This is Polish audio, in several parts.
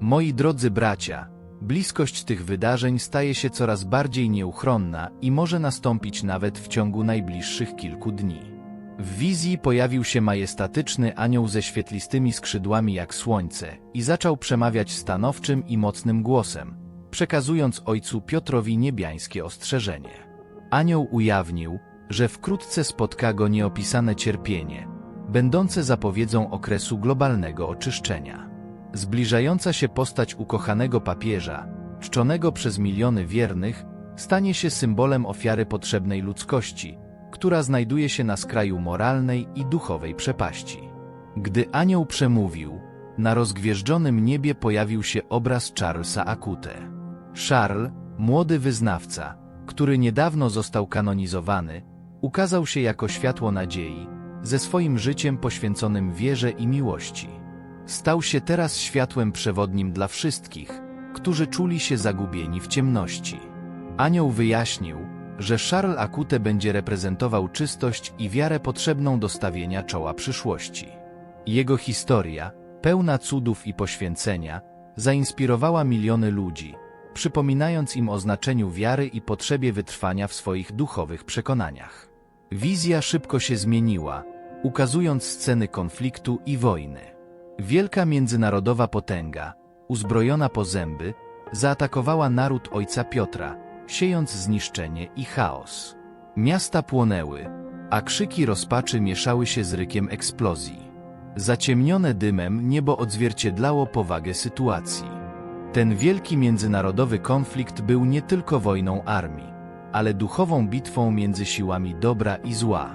Moi drodzy bracia, bliskość tych wydarzeń staje się coraz bardziej nieuchronna i może nastąpić nawet w ciągu najbliższych kilku dni. W wizji pojawił się majestatyczny anioł ze świetlistymi skrzydłami jak słońce i zaczął przemawiać stanowczym i mocnym głosem, przekazując ojcu Piotrowi niebiańskie ostrzeżenie. Anioł ujawnił, że wkrótce spotka go nieopisane cierpienie, będące zapowiedzią okresu globalnego oczyszczenia. Zbliżająca się postać ukochanego papieża, czczonego przez miliony wiernych, stanie się symbolem ofiary potrzebnej ludzkości, która znajduje się na skraju moralnej i duchowej przepaści. Gdy anioł przemówił, na rozgwieżdżonym niebie pojawił się obraz Charlesa Akute. Charles, młody wyznawca, który niedawno został kanonizowany, ukazał się jako światło nadziei, ze swoim życiem poświęconym wierze i miłości. Stał się teraz światłem przewodnim dla wszystkich, którzy czuli się zagubieni w ciemności. Anioł wyjaśnił, że Charles Akute będzie reprezentował czystość i wiarę potrzebną do stawienia czoła przyszłości. Jego historia, pełna cudów i poświęcenia, zainspirowała miliony ludzi, przypominając im o znaczeniu wiary i potrzebie wytrwania w swoich duchowych przekonaniach. Wizja szybko się zmieniła, ukazując sceny konfliktu i wojny. Wielka międzynarodowa potęga, uzbrojona po zęby, zaatakowała naród ojca Piotra, siejąc zniszczenie i chaos. Miasta płonęły, a krzyki rozpaczy mieszały się z rykiem eksplozji. Zaciemnione dymem niebo odzwierciedlało powagę sytuacji. Ten wielki międzynarodowy konflikt był nie tylko wojną armii, ale duchową bitwą między siłami dobra i zła.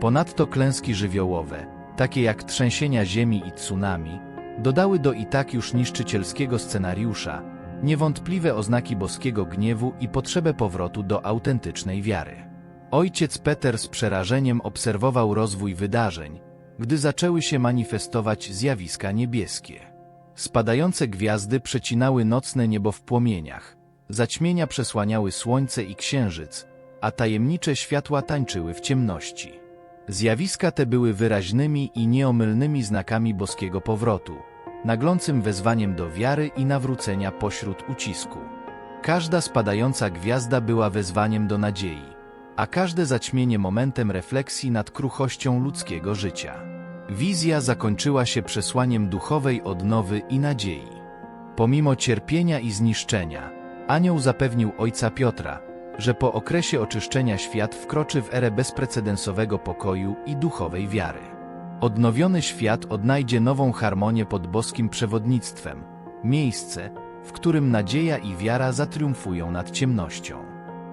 Ponadto klęski żywiołowe, takie jak trzęsienia ziemi i tsunami, dodały do i tak już niszczycielskiego scenariusza niewątpliwe oznaki boskiego gniewu i potrzebę powrotu do autentycznej wiary. Ojciec Peter z przerażeniem obserwował rozwój wydarzeń, gdy zaczęły się manifestować zjawiska niebieskie. Spadające gwiazdy przecinały nocne niebo w płomieniach, zaćmienia przesłaniały słońce i księżyc, a tajemnicze światła tańczyły w ciemności. Zjawiska te były wyraźnymi i nieomylnymi znakami boskiego powrotu, naglącym wezwaniem do wiary i nawrócenia pośród ucisku. Każda spadająca gwiazda była wezwaniem do nadziei, a każde zaćmienie momentem refleksji nad kruchością ludzkiego życia. Wizja zakończyła się przesłaniem duchowej odnowy i nadziei. Pomimo cierpienia i zniszczenia, anioł zapewnił ojca Piotra, że po okresie oczyszczenia świat wkroczy w erę bezprecedensowego pokoju i duchowej wiary. Odnowiony świat odnajdzie nową harmonię pod boskim przewodnictwem, miejsce, w którym nadzieja i wiara zatriumfują nad ciemnością.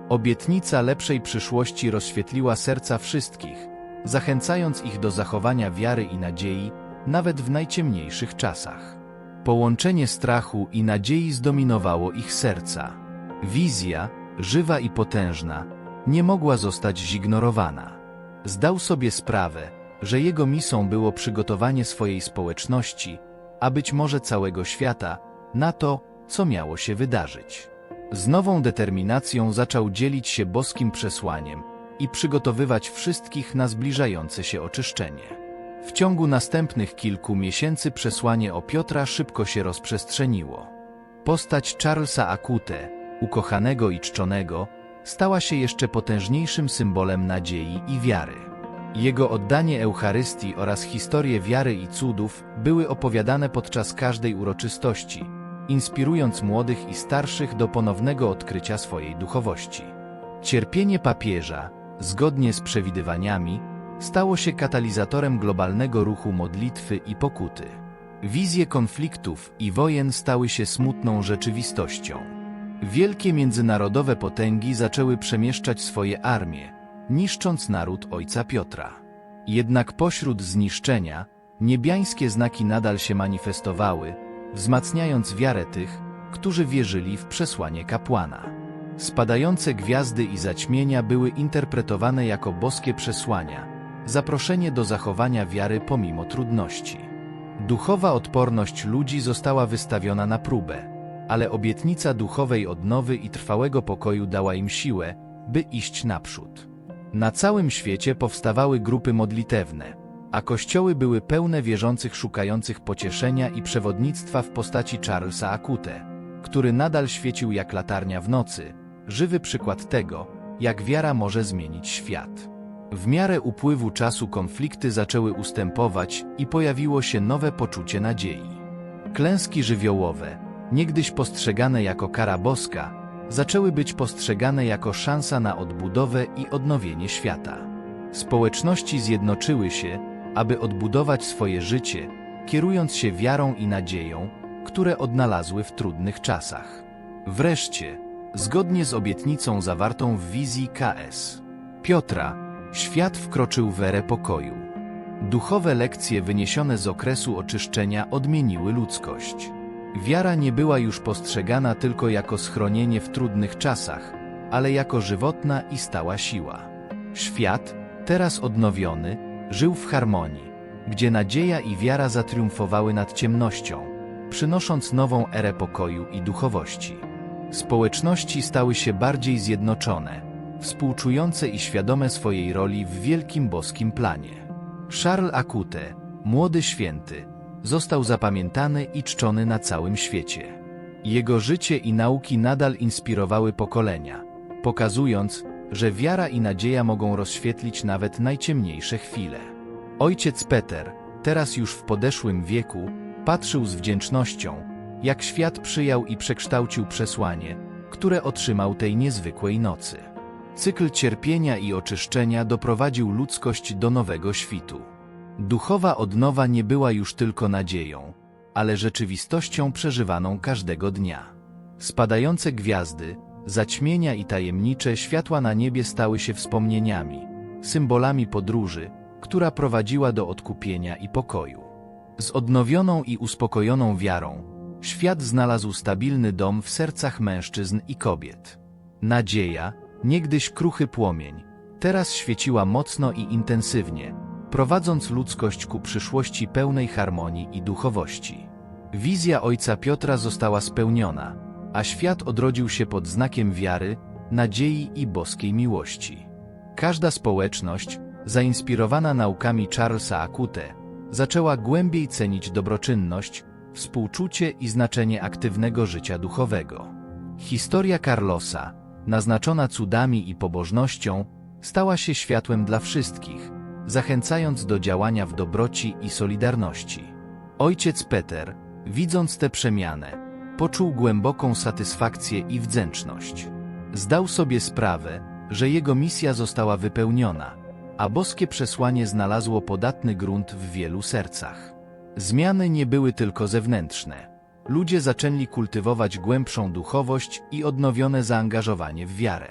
Obietnica lepszej przyszłości rozświetliła serca wszystkich, zachęcając ich do zachowania wiary i nadziei, nawet w najciemniejszych czasach. Połączenie strachu i nadziei zdominowało ich serca. Wizja, żywa i potężna, nie mogła zostać zignorowana. Zdał sobie sprawę, że jego misą było przygotowanie swojej społeczności, a być może całego świata, na to, co miało się wydarzyć. Z nową determinacją zaczął dzielić się boskim przesłaniem i przygotowywać wszystkich na zbliżające się oczyszczenie. W ciągu następnych kilku miesięcy przesłanie o Piotra szybko się rozprzestrzeniło. Postać Charlesa Akute, ukochanego i czczonego, stała się jeszcze potężniejszym symbolem nadziei i wiary. Jego oddanie Eucharystii oraz historie wiary i cudów były opowiadane podczas każdej uroczystości, inspirując młodych i starszych do ponownego odkrycia swojej duchowości. Cierpienie papieża, zgodnie z przewidywaniami, stało się katalizatorem globalnego ruchu modlitwy i pokuty. Wizje konfliktów i wojen stały się smutną rzeczywistością. Wielkie międzynarodowe potęgi zaczęły przemieszczać swoje armie, niszcząc naród ojca Piotra. Jednak pośród zniszczenia, niebiańskie znaki nadal się manifestowały, wzmacniając wiarę tych, którzy wierzyli w przesłanie kapłana. Spadające gwiazdy i zaćmienia były interpretowane jako boskie przesłania, zaproszenie do zachowania wiary pomimo trudności. Duchowa odporność ludzi została wystawiona na próbę, ale obietnica duchowej odnowy i trwałego pokoju dała im siłę, by iść naprzód. Na całym świecie powstawały grupy modlitewne, a kościoły były pełne wierzących szukających pocieszenia i przewodnictwa w postaci Charlesa Akute, który nadal świecił jak latarnia w nocy, żywy przykład tego, jak wiara może zmienić świat. W miarę upływu czasu konflikty zaczęły ustępować i pojawiło się nowe poczucie nadziei. Klęski żywiołowe, niegdyś postrzegane jako kara boska, zaczęły być postrzegane jako szansa na odbudowę i odnowienie świata. Społeczności zjednoczyły się, aby odbudować swoje życie, kierując się wiarą i nadzieją, które odnalazły w trudnych czasach. Wreszcie, zgodnie z obietnicą zawartą w wizji KS Piotra, świat wkroczył w erę pokoju. Duchowe lekcje wyniesione z okresu oczyszczenia odmieniły ludzkość. Wiara nie była już postrzegana tylko jako schronienie w trudnych czasach, ale jako żywotna i stała siła. Świat, teraz odnowiony, żył w harmonii, gdzie nadzieja i wiara zatriumfowały nad ciemnością, przynosząc nową erę pokoju i duchowości. Społeczności stały się bardziej zjednoczone, współczujące i świadome swojej roli w wielkim boskim planie. Charles Akute, młody święty, został zapamiętany i czczony na całym świecie. Jego życie i nauki nadal inspirowały pokolenia, pokazując, że wiara i nadzieja mogą rozświetlić nawet najciemniejsze chwile. Ojciec Peter, teraz już w podeszłym wieku, patrzył z wdzięcznością, jak świat przyjął i przekształcił przesłanie, które otrzymał tej niezwykłej nocy. Cykl cierpienia i oczyszczenia doprowadził ludzkość do nowego świtu. Duchowa odnowa nie była już tylko nadzieją, ale rzeczywistością przeżywaną każdego dnia. Spadające gwiazdy, zaćmienia i tajemnicze światła na niebie stały się wspomnieniami, symbolami podróży, która prowadziła do odkupienia i pokoju. Z odnowioną i uspokojoną wiarą, świat znalazł stabilny dom w sercach mężczyzn i kobiet. Nadzieja, niegdyś kruchy płomień, teraz świeciła mocno i intensywnie, prowadząc ludzkość ku przyszłości pełnej harmonii i duchowości. Wizja ojca Piotra została spełniona, a świat odrodził się pod znakiem wiary, nadziei i boskiej miłości. Każda społeczność, zainspirowana naukami Charlesa Akute, zaczęła głębiej cenić dobroczynność, współczucie i znaczenie aktywnego życia duchowego. Historia Carlosa, naznaczona cudami i pobożnością, stała się światłem dla wszystkich, zachęcając do działania w dobroci i solidarności. Ojciec Peter, widząc tę przemianę, poczuł głęboką satysfakcję i wdzięczność. Zdał sobie sprawę, że jego misja została wypełniona, a boskie przesłanie znalazło podatny grunt w wielu sercach. Zmiany nie były tylko zewnętrzne. Ludzie zaczęli kultywować głębszą duchowość i odnowione zaangażowanie w wiarę.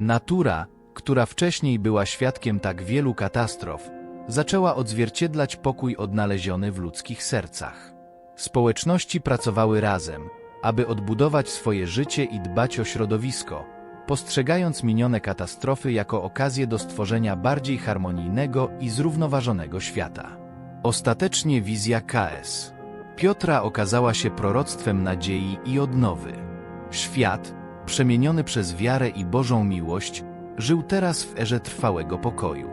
Natura, która wcześniej była świadkiem tak wielu katastrof, zaczęła odzwierciedlać pokój odnaleziony w ludzkich sercach. Społeczności pracowały razem, aby odbudować swoje życie i dbać o środowisko, postrzegając minione katastrofy jako okazję do stworzenia bardziej harmonijnego i zrównoważonego świata. Ostatecznie wizja KS Piotra okazała się proroctwem nadziei i odnowy. Świat, przemieniony przez wiarę i Bożą miłość, żył teraz w erze trwałego pokoju.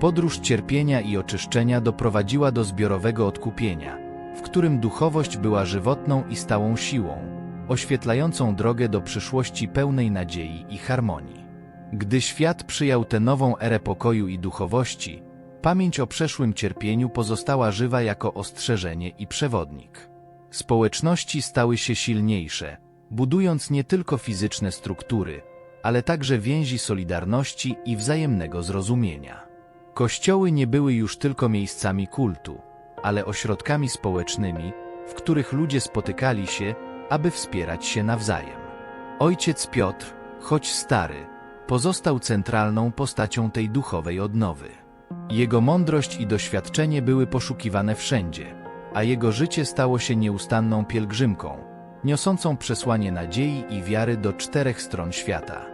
Podróż cierpienia i oczyszczenia doprowadziła do zbiorowego odkupienia, w którym duchowość była żywotną i stałą siłą, oświetlającą drogę do przyszłości pełnej nadziei i harmonii. Gdy świat przyjął tę nową erę pokoju i duchowości, pamięć o przeszłym cierpieniu pozostała żywa jako ostrzeżenie i przewodnik. Społeczności stały się silniejsze, budując nie tylko fizyczne struktury, ale także więzi solidarności i wzajemnego zrozumienia. Kościoły nie były już tylko miejscami kultu, ale ośrodkami społecznymi, w których ludzie spotykali się, aby wspierać się nawzajem. Ojciec Piotr, choć stary, pozostał centralną postacią tej duchowej odnowy. Jego mądrość i doświadczenie były poszukiwane wszędzie, a jego życie stało się nieustanną pielgrzymką, niosącą przesłanie nadziei i wiary do czterech stron świata.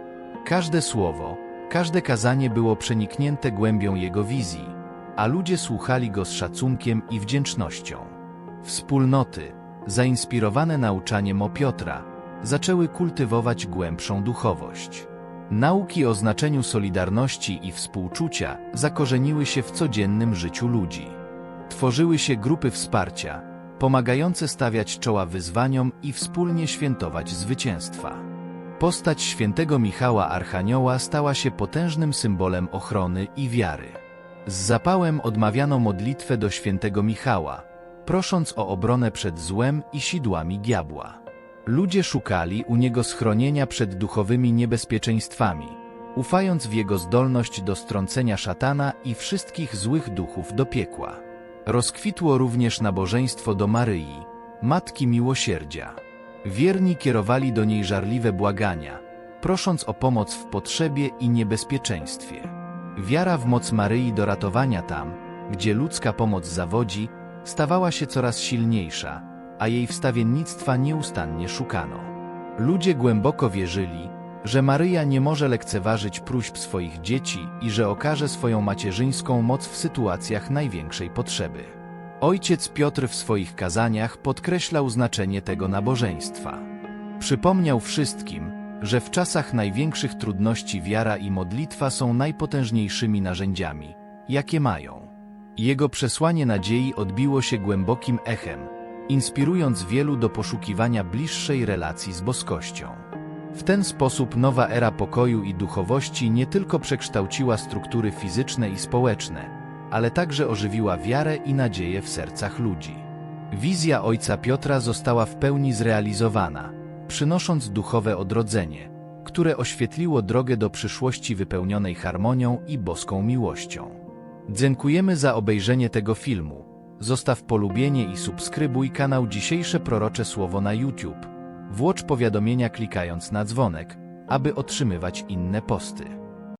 Każde słowo, każde kazanie było przeniknięte głębią jego wizji, a ludzie słuchali go z szacunkiem i wdzięcznością. Wspólnoty, zainspirowane nauczaniem o Piotra, zaczęły kultywować głębszą duchowość. Nauki o znaczeniu solidarności i współczucia zakorzeniły się w codziennym życiu ludzi. Tworzyły się grupy wsparcia, pomagające stawiać czoła wyzwaniom i wspólnie świętować zwycięstwa. Postać świętego Michała Archanioła stała się potężnym symbolem ochrony i wiary. Z zapałem odmawiano modlitwę do świętego Michała, prosząc o obronę przed złem i sidłami diabła. Ludzie szukali u niego schronienia przed duchowymi niebezpieczeństwami, ufając w jego zdolność do strącenia szatana i wszystkich złych duchów do piekła. Rozkwitło również nabożeństwo do Maryi, Matki Miłosierdzia. Wierni kierowali do niej żarliwe błagania, prosząc o pomoc w potrzebie i niebezpieczeństwie. Wiara w moc Maryi do ratowania tam, gdzie ludzka pomoc zawodzi, stawała się coraz silniejsza, a jej wstawiennictwa nieustannie szukano. Ludzie głęboko wierzyli, że Maryja nie może lekceważyć próśb swoich dzieci i że okaże swoją macierzyńską moc w sytuacjach największej potrzeby. Ojciec Piotr w swoich kazaniach podkreślał znaczenie tego nabożeństwa. Przypomniał wszystkim, że w czasach największych trudności wiara i modlitwa są najpotężniejszymi narzędziami, jakie mają. Jego przesłanie nadziei odbiło się głębokim echem, inspirując wielu do poszukiwania bliższej relacji z boskością. W ten sposób nowa era pokoju i duchowości nie tylko przekształciła struktury fizyczne i społeczne, ale także ożywiła wiarę i nadzieję w sercach ludzi. Wizja ojca Piotra została w pełni zrealizowana, przynosząc duchowe odrodzenie, które oświetliło drogę do przyszłości wypełnionej harmonią i boską miłością. Dziękujemy za obejrzenie tego filmu. Zostaw polubienie i subskrybuj kanał Dzisiejsze Prorocze Słowo na YouTube. Włącz powiadomienia klikając na dzwonek, aby otrzymywać inne posty.